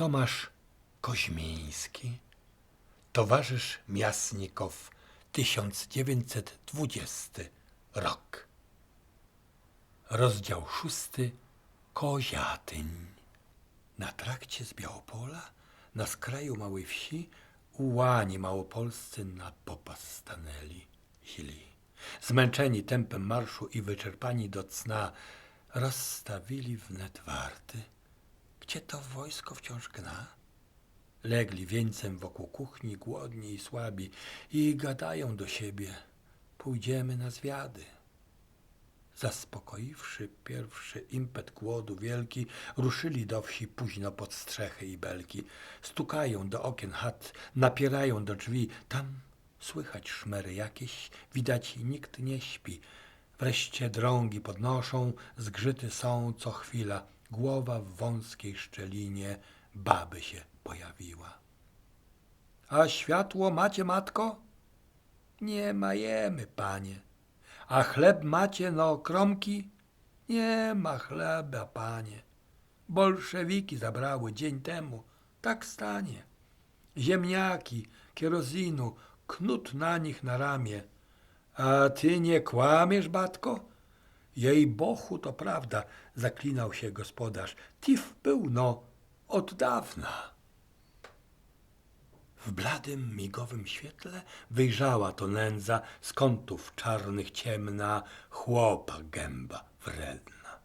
Tomasz Koźmiński, towarzysz Miasnikow, 1920 rok. Rozdział szósty. Koziatyń. Na trakcie z Białopola, na skraju małej wsi, ułani małopolscy na popas stanęli, źli. Zmęczeni tempem marszu i wyczerpani do cna, rozstawili wnet warty. Gdzie to wojsko wciąż gna? Legli wieńcem wokół kuchni, głodni i słabi, i gadają do siebie: Pójdziemy na zwiady. Zaspokoiwszy pierwszy impet głodu wielki, ruszyli do wsi późno pod strzechy i belki. Stukają do okien chat, napierają do drzwi. Tam słychać szmery jakieś, widać nikt nie śpi. Wreszcie drągi podnoszą, zgrzyty są co chwila. Głowa w wąskiej szczelinie baby się pojawiła. A światło macie, matko? Nie majemy, panie. A chleb macie no kromki? Nie ma chleba, panie. Bolszewiki zabrały dzień temu. Tak stanie. Ziemniaki, kierozinu, knut na nich na ramię. A ty nie kłamiesz, batko? Jej bochu to prawda, zaklinał się gospodarz. Tif był, no, od dawna. W bladym, migowym świetle wyjrzała to nędza z kątów czarnych ciemna, chłopa gęba wredna.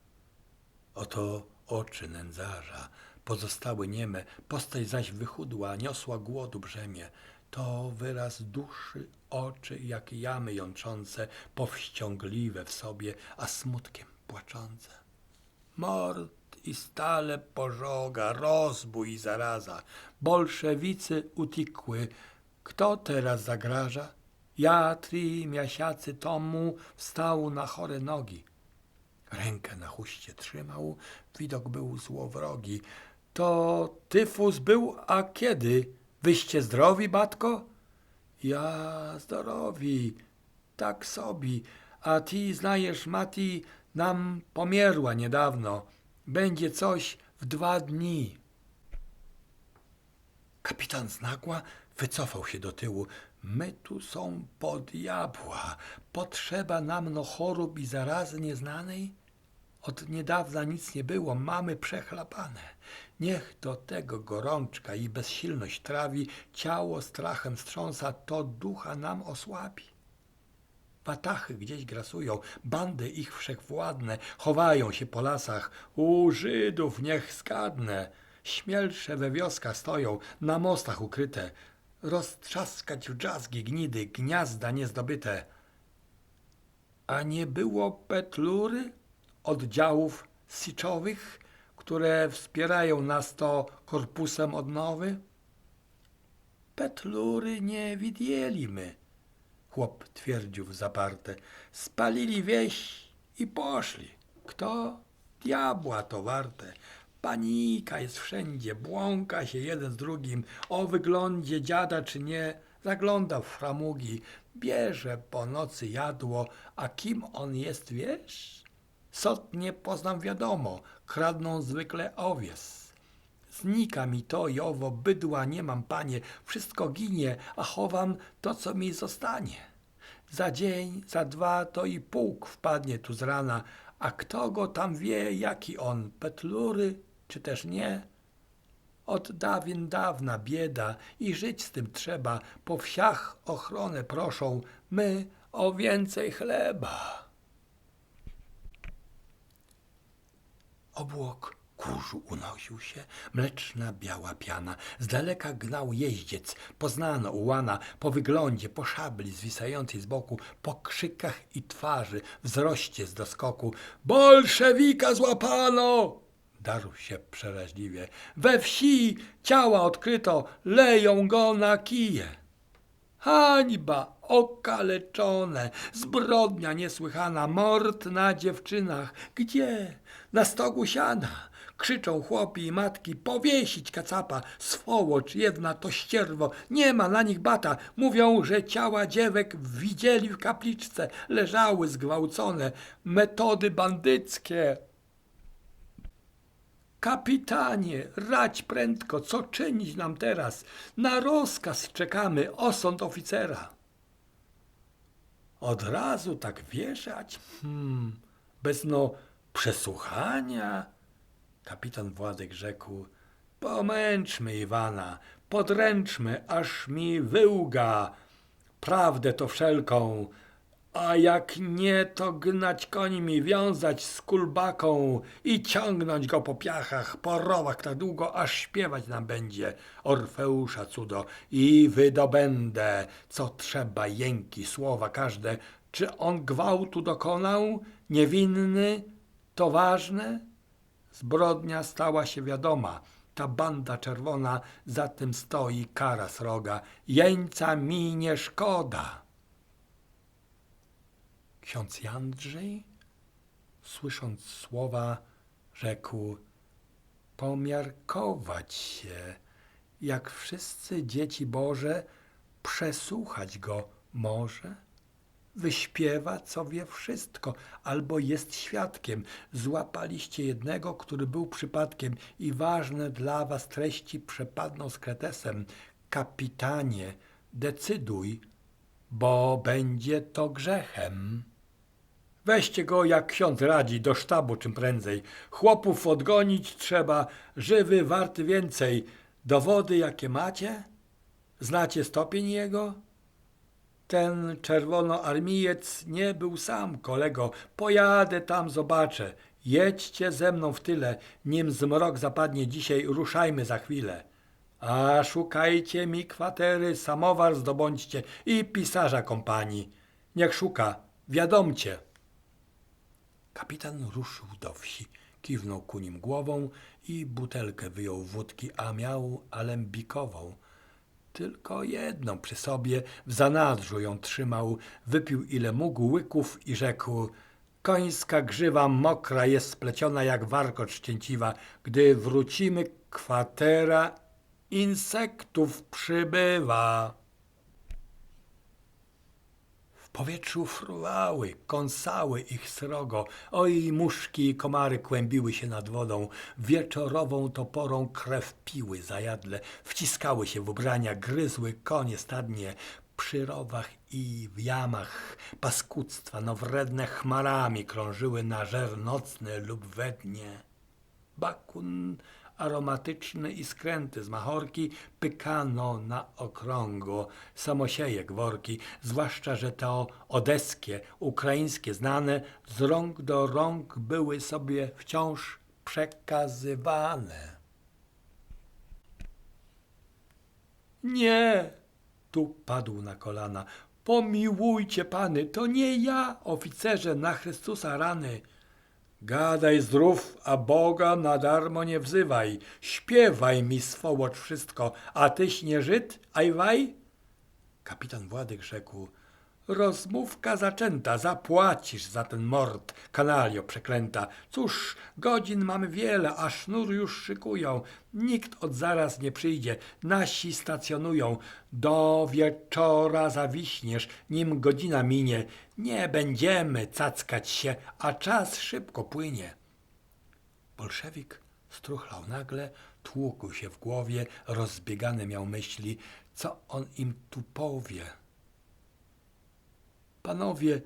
Oto oczy nędzarza pozostały nieme, postać zaś wychudła, niosła głodu brzemię. To wyraz duszy, oczy jak jamy jątrzące, powściągliwe w sobie, a smutkiem płaczące. Mord i stale pożoga, rozbój i zaraza. Bolszewicy utikły. Kto teraz zagraża? Ja, tri miasiacy tomu, wstał na chore nogi. Rękę na chuście trzymał, widok był złowrogi. To tyfus był, a kiedy? Wyście zdrowi, batko? Ja zdrowi, tak sobie. A ty znajesz, Mati, nam pomierła niedawno. Będzie coś w dwa dni. Kapitan z nagła wycofał się do tyłu. My tu są po diabła. Potrzeba nam no chorób i zarazy nieznanej? Od niedawna nic nie było, mamy przechlapane. Niech do tego gorączka i bezsilność trawi, ciało strachem strząsa, to ducha nam osłabi. Watachy gdzieś grasują, bandy ich wszechwładne, chowają się po lasach. U Żydów niech skadnę. Śmielsze we wioskach stoją, na mostach ukryte. Roztrzaskać w drzazgi gnidy, gniazda niezdobyte. A nie było petlury oddziałów siczowych, które wspierają nas to korpusem odnowy? Petlury nie widzieliśmy, chłop twierdził zaparte. Spalili wieś i poszli. Kto? Diabła to warte. Panika jest wszędzie, błąka się jeden z drugim, o wyglądzie dziada czy nie, zagląda w framugi, bierze po nocy jadło, a kim on jest, wiesz? Sot nie poznam wiadomo, kradną zwykle owies. Znika mi to i owo, bydła nie mam, panie, wszystko ginie, a chowam to, co mi zostanie. Za dzień, za dwa to i pułk wpadnie tu z rana, a kto go tam wie, jaki on, petlury, czy też nie? Od dawien dawna bieda i żyć z tym trzeba, po wsiach ochronę proszą, my o więcej chleba. Obłok kurzu unosił się, mleczna biała piana. Z daleka gnał jeździec, poznano ułana, po wyglądzie, po szabli zwisającej z boku, po krzykach i twarzy, wzroście z doskoku. Bolszewika złapano! Darł się przeraźliwie. We wsi ciała odkryto, leją go na kije. Hańba, okaleczone, zbrodnia niesłychana, mord na dziewczynach. Gdzie? Na stogu siana. Krzyczą chłopi i matki, powiesić kacapa, swołocz jedna to ścierwo, nie ma na nich bata. Mówią, że ciała dziewek widzieli w kapliczce, leżały zgwałcone, metody bandyckie. Kapitanie, rać prędko, co czynić nam teraz? Na rozkaz czekamy, osąd oficera. Od razu tak wieszać? Hmm, bez no przesłuchania? Kapitan Władek rzekł, pomęczmy Iwana, podręczmy, aż mi wyłga prawdę to wszelką, a jak nie, to gnać końmi, wiązać z kulbaką i ciągnąć go po piachach, po rowach tak długo, aż śpiewać nam będzie Orfeusza cudo i wydobędę, co trzeba, jęki, słowa każde, czy on gwałtu dokonał, niewinny, to ważne? Zbrodnia stała się wiadoma. Ta banda czerwona za tym stoi kara sroga. Jeńca mi nie szkoda. Ksiądz Jandrzej, słysząc słowa, rzekł: Pomiarkować się, jak wszyscy dzieci Boże, przesłuchać go może? Wyśpiewa, co wie wszystko, albo jest świadkiem. Złapaliście jednego, który był przypadkiem i ważne dla was treści przepadną z kretesem. Kapitanie, decyduj, bo będzie to grzechem. Weźcie go, jak ksiądz radzi, do sztabu czym prędzej. Chłopów odgonić trzeba, żywy warty więcej. Dowody jakie macie? Znacie stopień jego? Ten czerwonoarmiejec nie był sam, kolego. Pojadę tam, zobaczę. Jedźcie ze mną w tyle, nim zmrok zapadnie dzisiaj, ruszajmy za chwilę. A szukajcie mi kwatery, samowar zdobądźcie i pisarza kompanii. Niech szuka, wiadomcie. Kapitan ruszył do wsi, kiwnął ku nim głową i butelkę wyjął wódki, a miał alembikową. Tylko jedną przy sobie, w zanadrzu ją trzymał, wypił ile mógł łyków i rzekł Końska grzywa mokra jest spleciona jak warkocz szczęciwa. Gdy wrócimy, kwatera insektów przybywa. Powietrzu fruwały, kąsały ich srogo, oj muszki i komary kłębiły się nad wodą, wieczorową toporą krew piły zajadle, wciskały się w ubrania, gryzły konie stadnie, przy rowach i w jamach. Paskudztwa, no wredne chmarami krążyły na żer nocny lub we dnie. Bakun aromatyczny i skręty z machorki pykano na okrągło, samosiejek worki, zwłaszcza, że to odeskie, ukraińskie znane, z rąk do rąk były sobie wciąż przekazywane. Nie, tu padł na kolana. Pomiłujcie pany, to nie ja, oficerze, na Chrystusa rany. Gadaj zdrów, a Boga na darmo nie wzywaj. Śpiewaj mi swołocz wszystko, a tyś nie Żyd, ajwaj? Kapitan Władek rzekł, rozmówka zaczęta, zapłacisz za ten mord, kanalio przeklęta. Cóż, godzin mamy wiele, a sznur już szykują. Nikt od zaraz nie przyjdzie, nasi stacjonują. Do wieczora zawiśniesz, nim godzina minie. Nie będziemy cackać się, a czas szybko płynie. Bolszewik struchlał nagle, tłukł się w głowie, rozbiegane miał myśli, co on im tu powie. Panowie,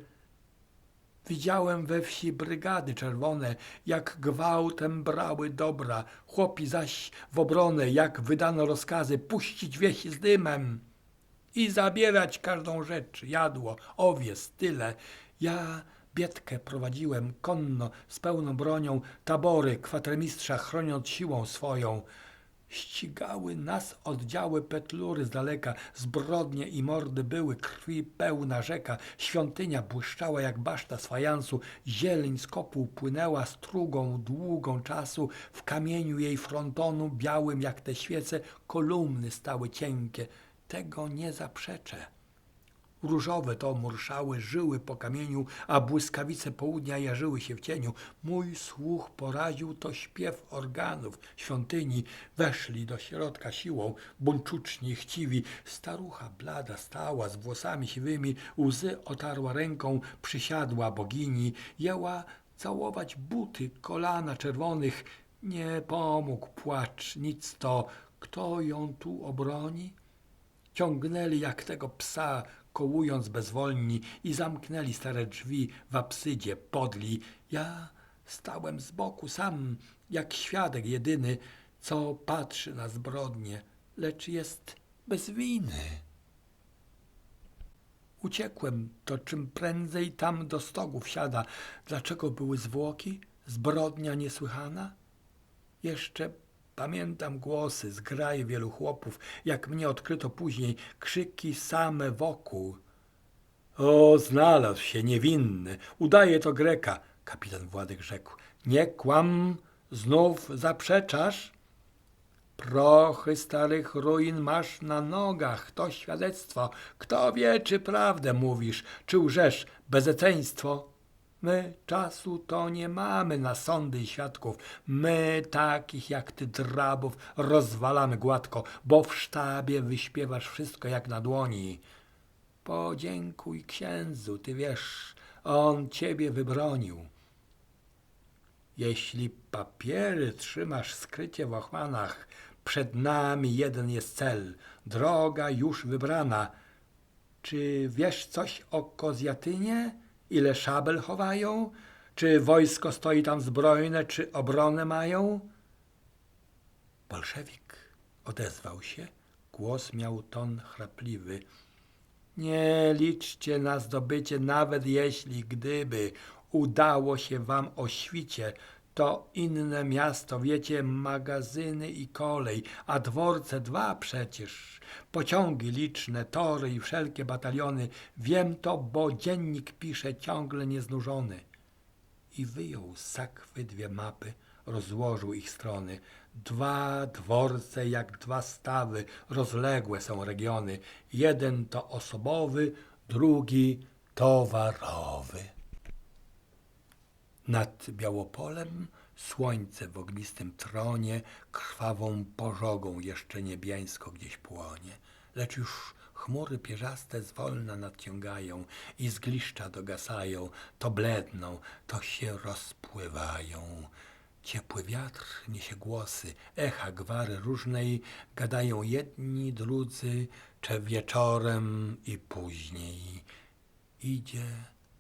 widziałem we wsi brygady czerwone, jak gwałtem brały dobra, chłopi zaś w obronę, jak wydano rozkazy puścić wieś z dymem i zabierać każdą rzecz, jadło, owies, tyle. Ja biedkę prowadziłem konno z pełną bronią, tabory kwatermistrza chroniąc siłą swoją. Ścigały nas oddziały petlury z daleka, zbrodnie i mordy były, krwi pełna rzeka, świątynia błyszczała jak baszta z fajansu, zieleń z kopuł płynęła strugą długą czasu, w kamieniu jej frontonu, białym jak te świece, kolumny stały cienkie. Tego nie zaprzeczę. Różowe to murszały, żyły po kamieniu, a błyskawice południa jarzyły się w cieniu. Mój słuch poraził to śpiew organów świątyni. Weszli do środka siłą, buńczuczni, chciwi. Starucha blada stała z włosami siwymi, łzy otarła ręką, przysiadła bogini, jęła całować buty, kolana czerwonych, Nie pomógł płacz, nic to, kto ją tu obroni? Ciągnęli jak tego psa, kołując bezwolni i zamknęli stare drzwi w apsydzie podli. Ja stałem z boku sam, jak świadek jedyny, co patrzy na zbrodnie, lecz jest bez winy. Uciekłem, to czym prędzej tam do stogu wsiada. Dlaczego były zwłoki? Zbrodnia niesłychana? Jeszcze pamiętam głosy z graj wielu chłopów, jak mnie odkryto później, krzyki same wokół. O, znalazł się niewinny, udaje to Greka, kapitan Władek rzekł. Nie kłam, znów zaprzeczasz? Prochy starych ruin masz na nogach, to świadectwo. Kto wie, czy prawdę mówisz, czy łżesz, bezeceństwo? My czasu to nie mamy na sądy i świadków. My takich jak ty drabów rozwalamy gładko, bo w sztabie wyśpiewasz wszystko jak na dłoni. Podziękuj księdzu, ty wiesz, on ciebie wybronił. Jeśli papiery trzymasz skrycie w ochmanach, przed nami jeden jest cel, droga już wybrana. Czy wiesz coś o Kozjatynie? Ile szabel chowają? Czy wojsko stoi tam zbrojne, czy obronę mają? Bolszewik odezwał się. Głos miał ton chrapliwy. Nie liczcie na zdobycie, nawet jeśli gdyby udało się wam o świcie, to inne miasto, wiecie, magazyny i kolej, a dworce dwa przecież, pociągi liczne, tory i wszelkie bataliony. Wiem to, bo dziennik pisze ciągle nieznużony. I wyjął z sakwy dwie mapy, rozłożył ich strony. Dwa dworce jak dwa stawy, rozległe są regiony. Jeden to osobowy, drugi towarowy. Nad Białopolem słońce w ognistym tronie krwawą pożogą jeszcze niebiańsko gdzieś płonie, lecz już chmury pierzaste zwolna nadciągają i z gliszcza dogasają, to bledną, to się rozpływają. Ciepły wiatr niesie głosy, echa gwary różnej, gadają jedni, drudzy, czy wieczorem i później. Idzie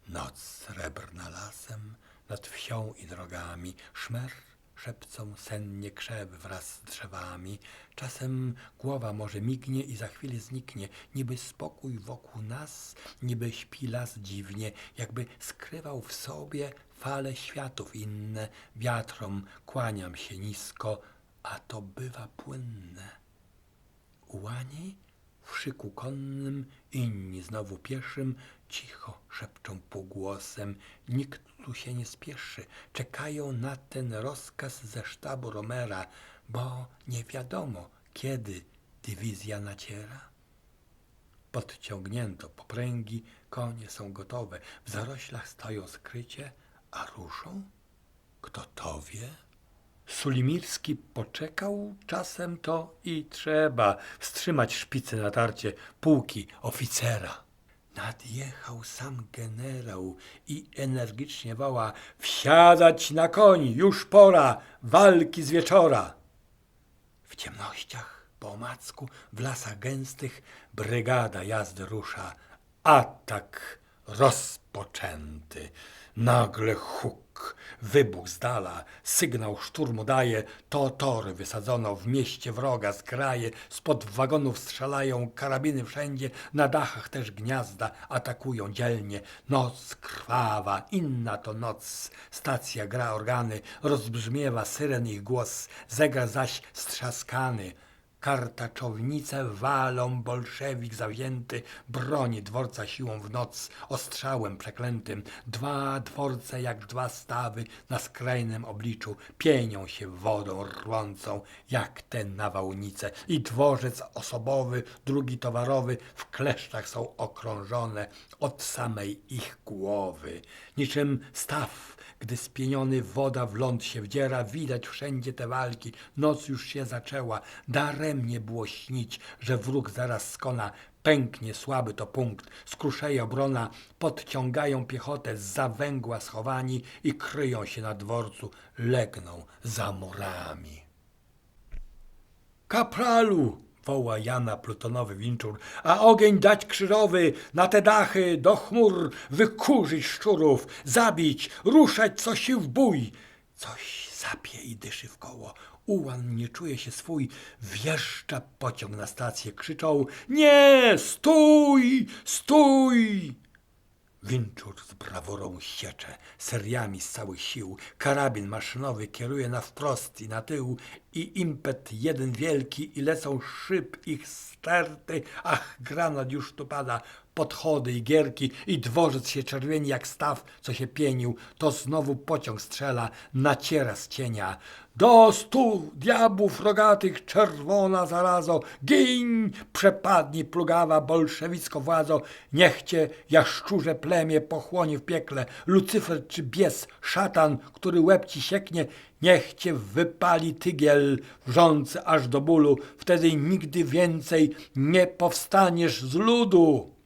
noc srebrna lasem, nad wsią i drogami, szmer szepcą sennie krzewy wraz z drzewami. Czasem głowa może mignie i za chwilę zniknie, niby spokój wokół nas, niby śpi las dziwnie, jakby skrywał w sobie fale światów inne. Wiatrom kłaniam się nisko, a to bywa płynne. Ułani w szyku konnym, inni znowu pieszym, cicho szepczą półgłosem. Nikt tu się nie spieszy, czekają na ten rozkaz ze sztabu Romera, bo nie wiadomo, kiedy dywizja naciera. Podciągnięto popręgi, konie są gotowe, w zaroślach stoją skrycie, a ruszą? Kto to wie? Sulimirski poczekał czasem to i trzeba wstrzymać szpicy natarcie pułki oficera. Nadjechał sam generał i energicznie woła Wsiadać na koń, już pora, walki z wieczora. W ciemnościach, po omacku, w lasach gęstych brygada jazdy rusza. Atak rozpoczęty. Nagle huk, wybuch z dala, sygnał szturmu daje, to tory wysadzono w mieście wroga z kraje, spod wagonów strzelają karabiny wszędzie, na dachach też gniazda. Atakują dzielnie. Noc krwawa, inna to noc, stacja gra organy, rozbrzmiewa syren ich głos, zegar zaś strzaskany. Kartaczownice walą, bolszewik zawzięty broni dworca siłą w noc, ostrzałem przeklętym. Dwa dworce jak dwa stawy na skrajnym obliczu pienią się wodą rwącą, jak te nawałnice. I dworzec osobowy, drugi towarowy w kleszczach są okrążone od samej ich głowy. Niczym staw gdy spieniony woda w ląd się wdziera, widać wszędzie te walki. Noc już się zaczęła, daremnie było śnić, że wróg zaraz skona Pęknie słaby to punkt, skruszeje obrona, podciągają piechotę z zawęgła schowani i kryją się na dworcu, legną za murami. Kapralu! woła Jana plutonowy winczur, a ogień dać krzyżowy, na te dachy, do chmur, wykurzyć szczurów, zabić, ruszać co sił w bój. Coś sapie i dyszy w koło. Ułan nie czuje się swój, wjeżdża pociąg na stację, krzyczą Nie, stój, stój! Winczur z brawurą siecze, seriami z całych sił, karabin maszynowy kieruje na wprost i na tył i impet jeden wielki i lecą szyb ich sterty, ach, granat już tu pada, podchody i gierki i dworzec się czerwieni jak staw, co się pienił, to znowu pociąg strzela, naciera z cienia. Do stu diabłów rogatych, czerwona zarazo, gin, przepadnij plugawa bolszewicko władzo, niech cię jaszczurze plemię pochłonie w piekle, Lucyfer czy bies, szatan, który łeb ci sieknie, niech cię wypali tygiel wrzący aż do bólu, wtedy nigdy więcej nie powstaniesz z ludu.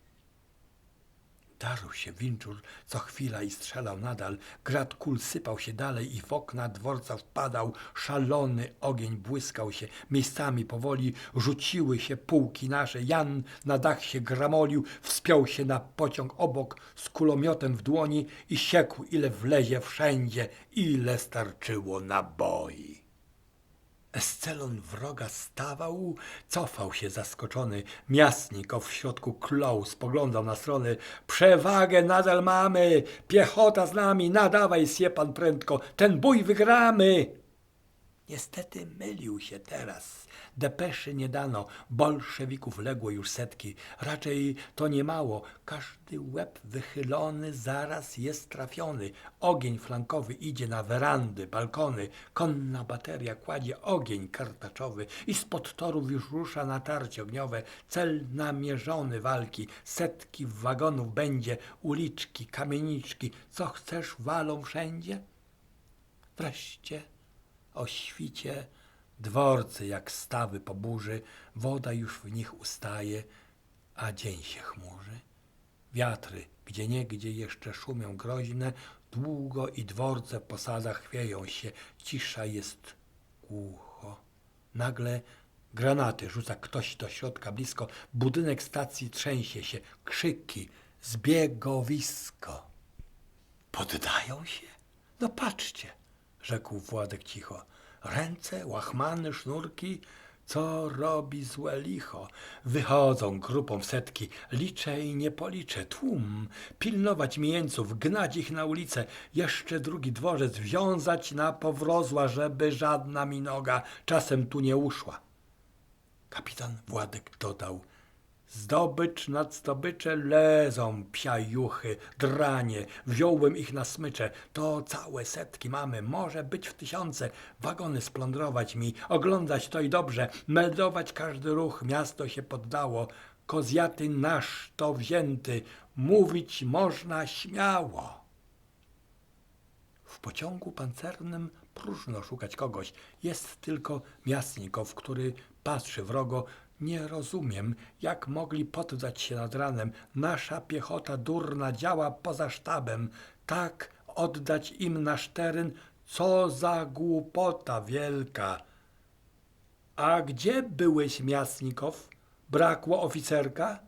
Darzył się winczur co chwila i strzelał nadal. Grad kul sypał się dalej i w okna dworca wpadał. Szalony ogień błyskał się. Miejscami powoli rzuciły się półki nasze. Jan na dach się gramolił, wspiął się na pociąg obok z kulomiotem w dłoni i siekł ile wlezie wszędzie, ile starczyło naboi. Escelon wroga stawał, cofał się zaskoczony. Miastnik o w środku klął, spoglądał na strony. Przewagę nadal mamy, piechota z nami, nadawaj się pan prędko, ten bój wygramy. Niestety mylił się teraz. Depeszy nie dano, bolszewików legło już setki. Raczej to nie mało. Każdy łeb wychylony zaraz jest trafiony. Ogień flankowy idzie na werandy, balkony. Konna bateria kładzie ogień kartaczowy i spod torów już rusza natarcie ogniowe. Cel namierzony walki. Setki wagonów będzie, uliczki, kamieniczki. Co chcesz walą wszędzie? Wreszcie o świcie, dworce jak stawy po burzy, woda już w nich ustaje, a dzień się chmurzy. Wiatry gdzieniegdzie jeszcze szumią groźne, długo i dworce w posadach chwieją się, cisza jest głucho. Nagle granaty rzuca ktoś do środka blisko, budynek stacji trzęsie się, krzyki, zbiegowisko. Poddają się? No patrzcie, rzekł Władek cicho. Ręce, łachmany, sznurki, co robi złe licho? Wychodzą grupą w setki, liczę i nie policzę, tłum, pilnować mijeńców, gnać ich na ulicę, jeszcze drugi dworzec wiązać na powrozła, żeby żadna mi noga czasem tu nie uszła. Kapitan Władek dodał. Zdobycz nad zdobycze lezą psiajuchy, dranie, wziąłem ich na smycze, to całe setki mamy, może być w tysiące, wagony splądrować mi, oglądać to i dobrze, meldować każdy ruch, miasto się poddało, kozjaty nasz to wzięty, mówić można śmiało. W pociągu pancernym próżno szukać kogoś. Jest tylko miastnikow, który patrzy wrogo. Nie rozumiem, jak mogli poddać się nad ranem. Nasza piechota durna działa poza sztabem. Tak oddać im nasz teren, co za głupota wielka. A gdzie byłeś, miastnikow? Brakło oficerka?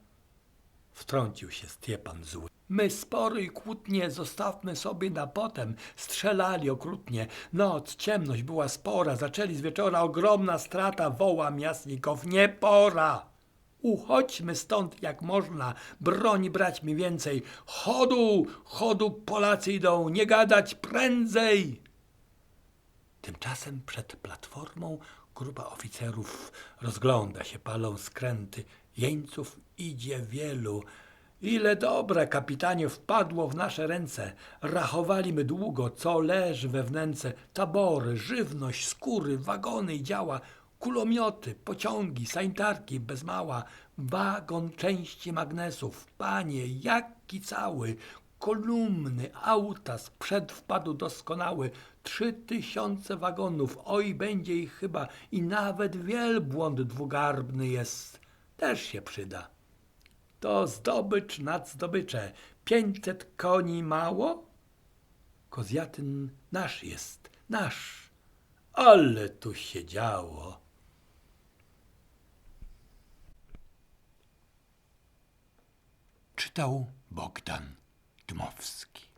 Wtrącił się Stiepan zły. My spory i kłótnie zostawmy sobie na potem. Strzelali okrutnie. Noc, ciemność była spora. Zaczęli z wieczora ogromna strata. Woła miastnikow. Nie pora! Uchodźmy stąd jak można. Broń brać mi więcej. Chodu, chodu Polacy idą. Nie gadać prędzej! Tymczasem przed platformą grupa oficerów rozgląda się, palą skręty. Jeńców idzie wielu. Ile dobra, kapitanie, wpadło w nasze ręce. Rachowali my długo, co leży we wnęce. Tabory, żywność, skóry, wagony i działa, kulomioty, pociągi, sanitarki, bez mała, wagon części magnesów. Panie, jaki cały, kolumny, auta, sprzęt wpadł doskonały, trzy tysiące wagonów, oj, będzie ich chyba i nawet wielbłąd dwugarbny jest, też się przyda. To zdobycz nad zdobycze. Pięćset koni mało? Kozjatyn nasz jest, nasz. Ale tu się działo. Czytał Bogdan Dmowski.